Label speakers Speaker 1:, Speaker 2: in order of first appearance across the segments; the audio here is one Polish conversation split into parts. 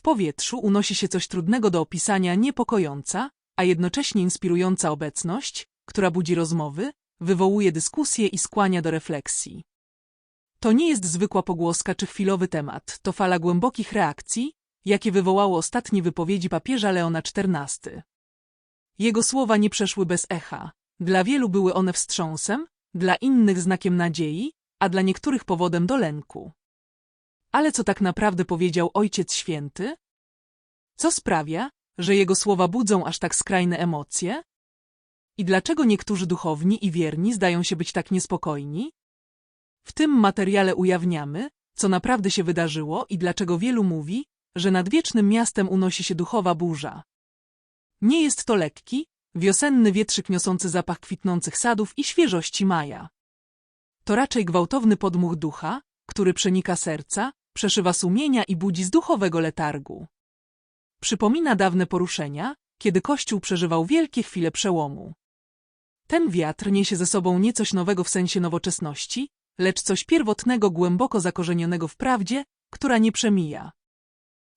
Speaker 1: W powietrzu unosi się coś trudnego do opisania, niepokojąca, a jednocześnie inspirująca obecność, która budzi rozmowy, wywołuje dyskusję i skłania do refleksji. To nie jest zwykła pogłoska czy chwilowy temat, to fala głębokich reakcji, jakie wywołało ostatnie wypowiedzi papieża Leona XIV. Jego słowa nie przeszły bez echa. Dla wielu były one wstrząsem, dla innych znakiem nadziei, a dla niektórych powodem do lęku. Ale co tak naprawdę powiedział Ojciec Święty? Co sprawia, że jego słowa budzą aż tak skrajne emocje? I dlaczego niektórzy duchowni i wierni zdają się być tak niespokojni? W tym materiale ujawniamy, co naprawdę się wydarzyło i dlaczego wielu mówi, że nad wiecznym miastem unosi się duchowa burza. Nie jest to lekki, wiosenny wietrzyk niosący zapach kwitnących sadów i świeżości maja. To raczej gwałtowny podmuch ducha, który przenika serca, przeszywa sumienia i budzi z duchowego letargu. Przypomina dawne poruszenia, kiedy Kościół przeżywał wielkie chwile przełomu. Ten wiatr niesie ze sobą nie coś nowego w sensie nowoczesności, lecz coś pierwotnego głęboko zakorzenionego w prawdzie, która nie przemija.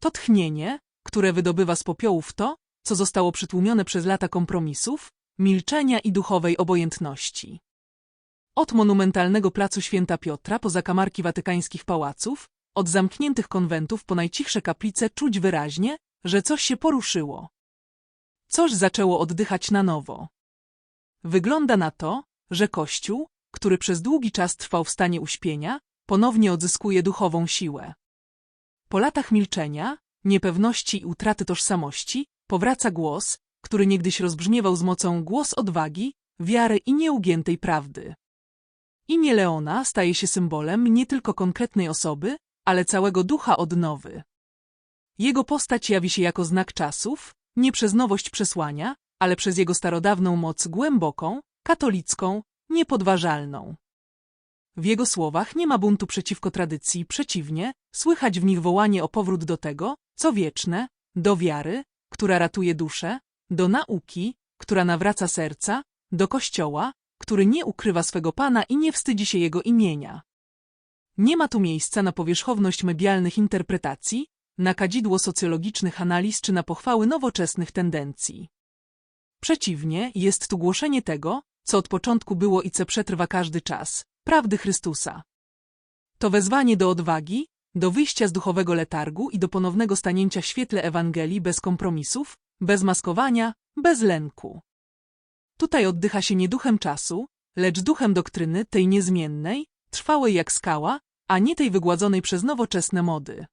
Speaker 1: To tchnienie, które wydobywa z popiołów to, co zostało przytłumione przez lata kompromisów, milczenia i duchowej obojętności. Od monumentalnego placu Święta Piotra po zakamarki watykańskich pałaców, od zamkniętych konwentów po najcichsze kaplice czuć wyraźnie, że coś się poruszyło. Coś zaczęło oddychać na nowo. Wygląda na to, że Kościół, który przez długi czas trwał w stanie uśpienia, ponownie odzyskuje duchową siłę. Po latach milczenia, niepewności i utraty tożsamości, powraca głos, który niegdyś rozbrzmiewał z mocą głos odwagi, wiary i nieugiętej prawdy. Imię Leona staje się symbolem nie tylko konkretnej osoby, ale całego ducha odnowy. Jego postać jawi się jako znak czasów, nie przez nowość przesłania, ale przez jego starodawną moc głęboką, katolicką, niepodważalną. W jego słowach nie ma buntu przeciwko tradycji, przeciwnie, słychać w nich wołanie o powrót do tego, co wieczne, do wiary, która ratuje duszę, do nauki, która nawraca serca, do Kościoła, który nie ukrywa swego Pana i nie wstydzi się jego imienia. Nie ma tu miejsca na powierzchowność medialnych interpretacji, na kadzidło socjologicznych analiz czy na pochwały nowoczesnych tendencji. Przeciwnie, jest tu głoszenie tego, co od początku było i co przetrwa każdy czas, prawdy Chrystusa. To wezwanie do odwagi, do wyjścia z duchowego letargu i do ponownego stanięcia w świetle Ewangelii bez kompromisów, bez maskowania, bez lęku. Tutaj oddycha się nie duchem czasu, lecz duchem doktryny tej niezmiennej, trwałej jak skała, a nie tej wygładzonej przez nowoczesne mody.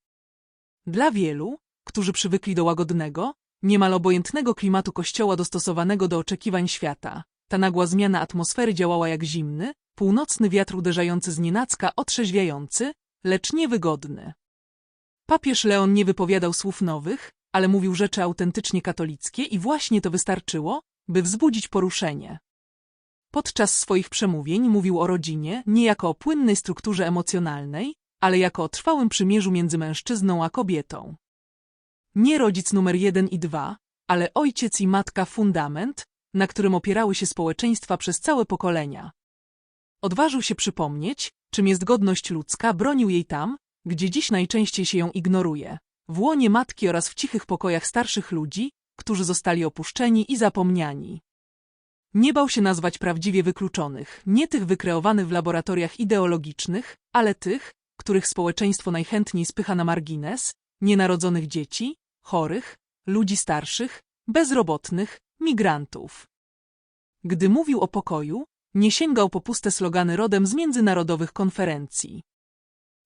Speaker 1: Dla wielu, którzy przywykli do łagodnego, niemal obojętnego klimatu kościoła dostosowanego do oczekiwań świata, ta nagła zmiana atmosfery działała jak zimny, północny wiatr uderzający z nienacka, otrzeźwiający, lecz niewygodny. Papież Leon nie wypowiadał słów nowych, ale mówił rzeczy autentycznie katolickie i właśnie to wystarczyło, by wzbudzić poruszenie. Podczas swoich przemówień mówił o rodzinie nie jako o płynnej strukturze emocjonalnej, ale jako o trwałym przymierzu między mężczyzną a kobietą. Nie rodzic numer jeden i dwa, ale ojciec i matka fundament, na którym opierały się społeczeństwa przez całe pokolenia. Odważył się przypomnieć, czym jest godność ludzka, bronił jej tam, gdzie dziś najczęściej się ją ignoruje, w łonie matki oraz w cichych pokojach starszych ludzi, którzy zostali opuszczeni i zapomniani. Nie bał się nazwać prawdziwie wykluczonych, nie tych wykreowanych w laboratoriach ideologicznych, ale tych, których społeczeństwo najchętniej spycha na margines, nienarodzonych dzieci, chorych, ludzi starszych, bezrobotnych, migrantów. Gdy mówił o pokoju, nie sięgał po puste slogany rodem z międzynarodowych konferencji.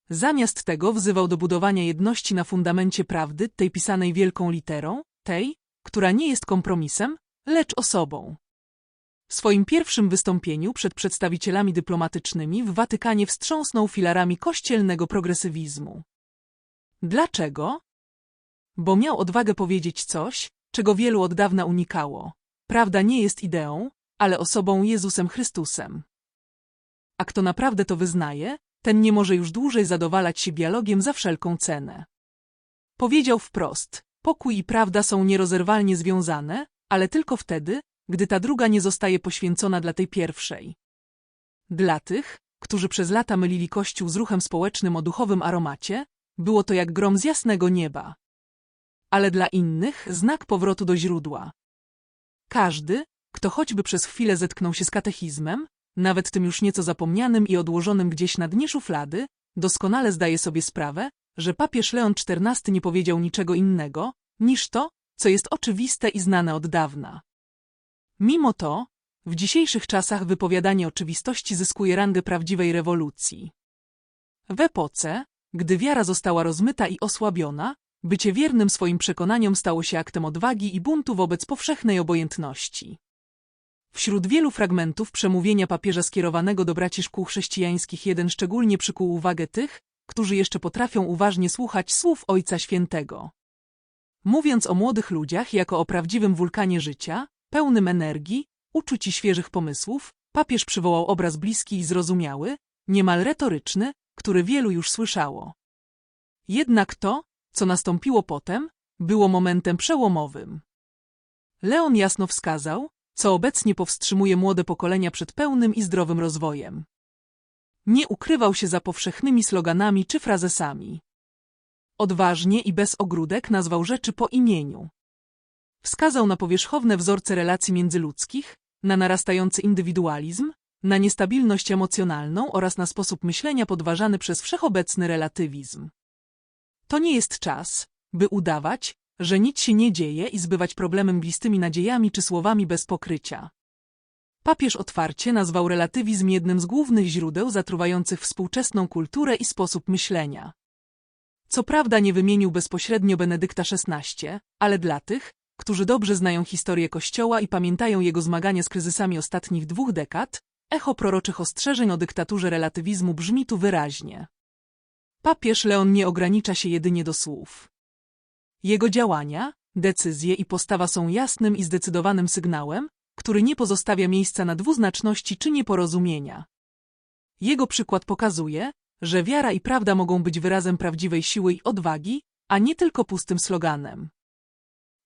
Speaker 1: Zamiast tego wzywał do budowania jedności na fundamencie prawdy, tej pisanej wielką literą, tej, która nie jest kompromisem, lecz osobą. W swoim pierwszym wystąpieniu przed przedstawicielami dyplomatycznymi w Watykanie wstrząsnął filarami kościelnego progresywizmu. Dlaczego? Bo miał odwagę powiedzieć coś, czego wielu od dawna unikało. Prawda nie jest ideą, ale osobą Jezusem Chrystusem. A kto naprawdę to wyznaje, ten nie może już dłużej zadowalać się dialogiem za wszelką cenę. Powiedział wprost, pokój i prawda są nierozerwalnie związane, ale tylko wtedy, gdy ta druga nie zostaje poświęcona dla tej pierwszej. Dla tych, którzy przez lata mylili Kościół z ruchem społecznym o duchowym aromacie, było to jak grom z jasnego nieba. ale dla innych znak powrotu do źródła. Każdy, kto choćby przez chwilę zetknął się z katechizmem, nawet tym już nieco zapomnianym i odłożonym gdzieś na dnie szuflady, doskonale zdaje sobie sprawę, że papież Leon XIV nie powiedział niczego innego, niż to, co jest oczywiste i znane od dawna. Mimo to, w dzisiejszych czasach wypowiadanie oczywistości zyskuje rangę prawdziwej rewolucji. W epoce, gdy wiara została rozmyta i osłabiona, bycie wiernym swoim przekonaniom stało się aktem odwagi i buntu wobec powszechnej obojętności. Wśród wielu fragmentów przemówienia papieża skierowanego do braci szkół chrześcijańskich jeden szczególnie przykuł uwagę tych, którzy jeszcze potrafią uważnie słuchać słów Ojca Świętego. Mówiąc o młodych ludziach jako o prawdziwym wulkanie życia, pełnym energii, uczuć i świeżych pomysłów, papież przywołał obraz bliski i zrozumiały, niemal retoryczny, który wielu już słyszało. Jednak to, co nastąpiło potem, było momentem przełomowym. Leon jasno wskazał, co obecnie powstrzymuje młode pokolenia przed pełnym i zdrowym rozwojem. Nie ukrywał się za powszechnymi sloganami czy frazesami. Odważnie i bez ogródek nazwał rzeczy po imieniu. Wskazał na powierzchowne wzorce relacji międzyludzkich, na narastający indywidualizm, na niestabilność emocjonalną oraz na sposób myślenia podważany przez wszechobecny relatywizm. To nie jest czas, by udawać, że nic się nie dzieje i zbywać problemem blistymi nadziejami czy słowami bez pokrycia. Papież otwarcie nazwał relatywizm jednym z głównych źródeł zatruwających współczesną kulturę i sposób myślenia. Co prawda nie wymienił bezpośrednio Benedykta XVI, ale dla tych, którzy dobrze znają historię Kościoła i pamiętają jego zmagania z kryzysami ostatnich dwóch dekad, echo proroczych ostrzeżeń o dyktaturze relatywizmu brzmi tu wyraźnie. Papież Leon nie ogranicza się jedynie do słów. Jego działania, decyzje i postawa są jasnym i zdecydowanym sygnałem, który nie pozostawia miejsca na dwuznaczności czy nieporozumienia. Jego przykład pokazuje, że wiara i prawda mogą być wyrazem prawdziwej siły i odwagi, a nie tylko pustym sloganem.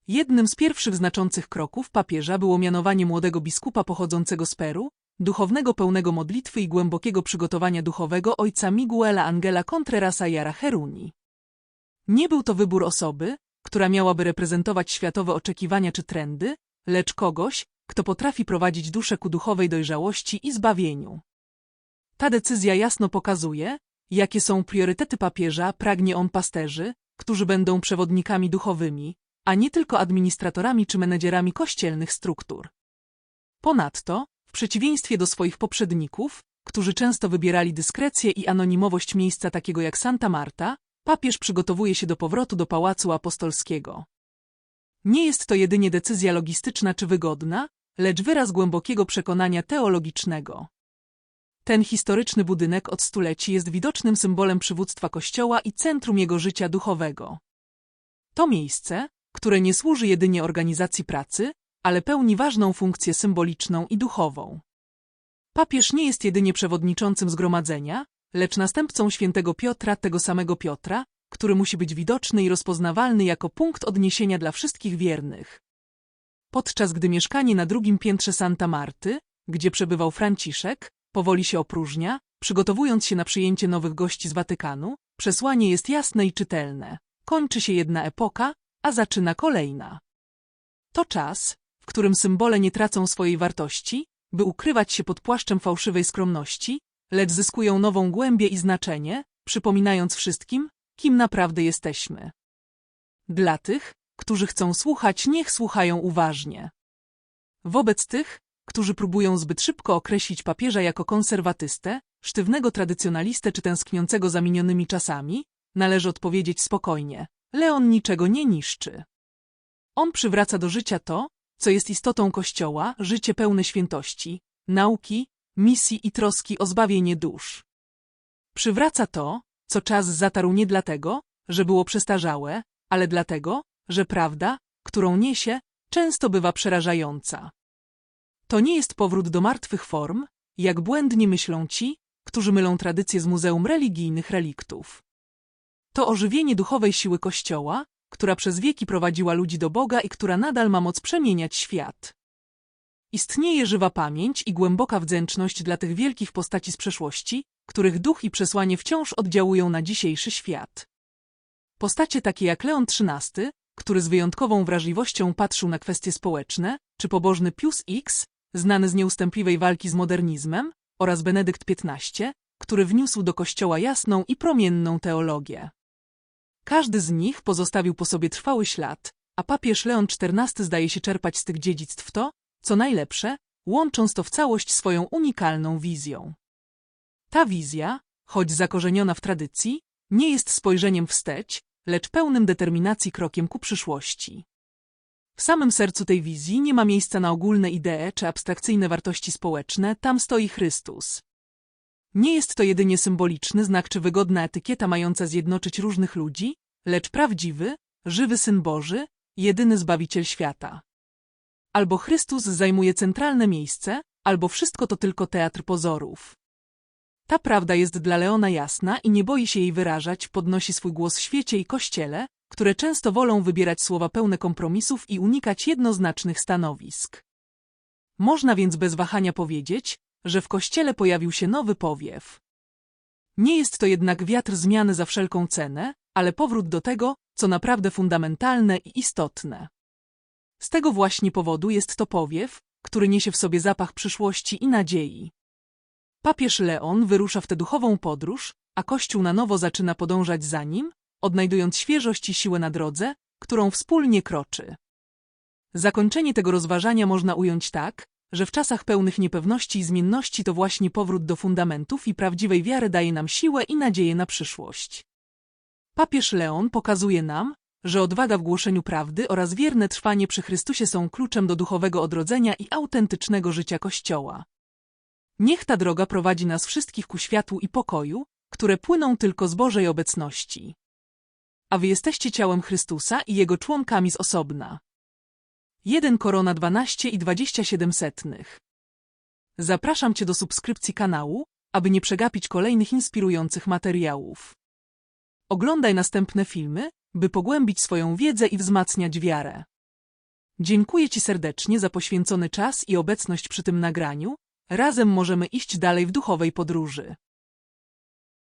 Speaker 1: Jednym z pierwszych znaczących kroków papieża było mianowanie młodego biskupa pochodzącego z Peru, duchownego pełnego modlitwy i głębokiego przygotowania duchowego ojca Miguela Angela Contrerasa Jara Heruni. Nie był to wybór osoby, która miałaby reprezentować światowe oczekiwania czy trendy, lecz kogoś, kto potrafi prowadzić duszę ku duchowej dojrzałości i zbawieniu. Ta decyzja jasno pokazuje, jakie są priorytety papieża, pragnie on pasterzy, którzy będą przewodnikami duchowymi, a nie tylko administratorami czy menedżerami kościelnych struktur. Ponadto, w przeciwieństwie do swoich poprzedników, którzy często wybierali dyskrecję i anonimowość miejsca takiego jak Santa Marta, papież przygotowuje się do powrotu do Pałacu Apostolskiego. Nie jest to jedynie decyzja logistyczna czy wygodna, lecz wyraz głębokiego przekonania teologicznego. Ten historyczny budynek od stuleci jest widocznym symbolem przywództwa Kościoła i centrum jego życia duchowego. To miejsce, które nie służy jedynie organizacji pracy, ale pełni ważną funkcję symboliczną i duchową. Papież nie jest jedynie przewodniczącym zgromadzenia, lecz następcą świętego Piotra, tego samego Piotra, który musi być widoczny i rozpoznawalny jako punkt odniesienia dla wszystkich wiernych. Podczas gdy mieszkanie na drugim piętrze Santa Marty, gdzie przebywał Franciszek, powoli się opróżnia, przygotowując się na przyjęcie nowych gości z Watykanu, przesłanie jest jasne i czytelne. Kończy się jedna epoka, a zaczyna kolejna. To czas, w którym symbole nie tracą swojej wartości, by ukrywać się pod płaszczem fałszywej skromności, lecz zyskują nową głębię i znaczenie, przypominając wszystkim, kim naprawdę jesteśmy. Dla tych, którzy chcą słuchać, niech słuchają uważnie. Wobec tych, którzy próbują zbyt szybko określić papieża jako konserwatystę, sztywnego tradycjonalistę czy tęskniącego za minionymi czasami, należy odpowiedzieć spokojnie. Leon niczego nie niszczy. On przywraca do życia to, co jest istotą Kościoła, życie pełne świętości, nauki, misji i troski o zbawienie dusz. Przywraca to, co czas zatarł nie dlatego, że było przestarzałe, ale dlatego, że prawda, którą niesie, często bywa przerażająca. To nie jest powrót do martwych form, jak błędnie myślą ci, którzy mylą tradycję z Muzeum Religijnych Reliktów. To ożywienie duchowej siły Kościoła, która przez wieki prowadziła ludzi do Boga i która nadal ma moc przemieniać świat. Istnieje żywa pamięć i głęboka wdzięczność dla tych wielkich postaci z przeszłości, których duch i przesłanie wciąż oddziałują na dzisiejszy świat. Postacie takie jak Leon XIII, który z wyjątkową wrażliwością patrzył na kwestie społeczne, czy pobożny Pius X, znany z nieustępliwej walki z modernizmem, oraz Benedykt XV, który wniósł do kościoła jasną i promienną teologię. Każdy z nich pozostawił po sobie trwały ślad, a papież Leon XIV zdaje się czerpać z tych dziedzictw to, co najlepsze, łącząc to w całość swoją unikalną wizją. Ta wizja, choć zakorzeniona w tradycji, nie jest spojrzeniem wstecz, lecz pełnym determinacji krokiem ku przyszłości. W samym sercu tej wizji nie ma miejsca na ogólne idee czy abstrakcyjne wartości społeczne, tam stoi Chrystus. Nie jest to jedynie symboliczny znak czy wygodna etykieta mająca zjednoczyć różnych ludzi, lecz prawdziwy, żywy Syn Boży, jedyny Zbawiciel świata. Albo Chrystus zajmuje centralne miejsce, albo wszystko to tylko teatr pozorów. Ta prawda jest dla Leona jasna i nie boi się jej wyrażać, podnosi swój głos w świecie i kościele, które często wolą wybierać słowa pełne kompromisów i unikać jednoznacznych stanowisk. Można więc bez wahania powiedzieć, że w kościele pojawił się nowy powiew. Nie jest to jednak wiatr zmiany za wszelką cenę, ale powrót do tego, co naprawdę fundamentalne i istotne. Z tego właśnie powodu jest to powiew, który niesie w sobie zapach przyszłości i nadziei. Papież Leon wyrusza w tę duchową podróż, a Kościół na nowo zaczyna podążać za nim, odnajdując świeżość i siłę na drodze, którą wspólnie kroczy. Zakończenie tego rozważania można ująć tak, że w czasach pełnych niepewności i zmienności to właśnie powrót do fundamentów i prawdziwej wiary daje nam siłę i nadzieję na przyszłość. Papież Leon pokazuje nam, że odwaga w głoszeniu prawdy oraz wierne trwanie przy Chrystusie są kluczem do duchowego odrodzenia i autentycznego życia Kościoła. Niech ta droga prowadzi nas wszystkich ku światłu i pokoju, które płyną tylko z Bożej obecności. A wy jesteście ciałem Chrystusa i Jego członkami z osobna. 1 Korona 12 i 27 setnych. Zapraszam Cię do subskrypcji kanału, aby nie przegapić kolejnych inspirujących materiałów. Oglądaj następne filmy, by pogłębić swoją wiedzę i wzmacniać wiarę. Dziękuję Ci serdecznie za poświęcony czas i obecność przy tym nagraniu. Razem możemy iść dalej w duchowej podróży.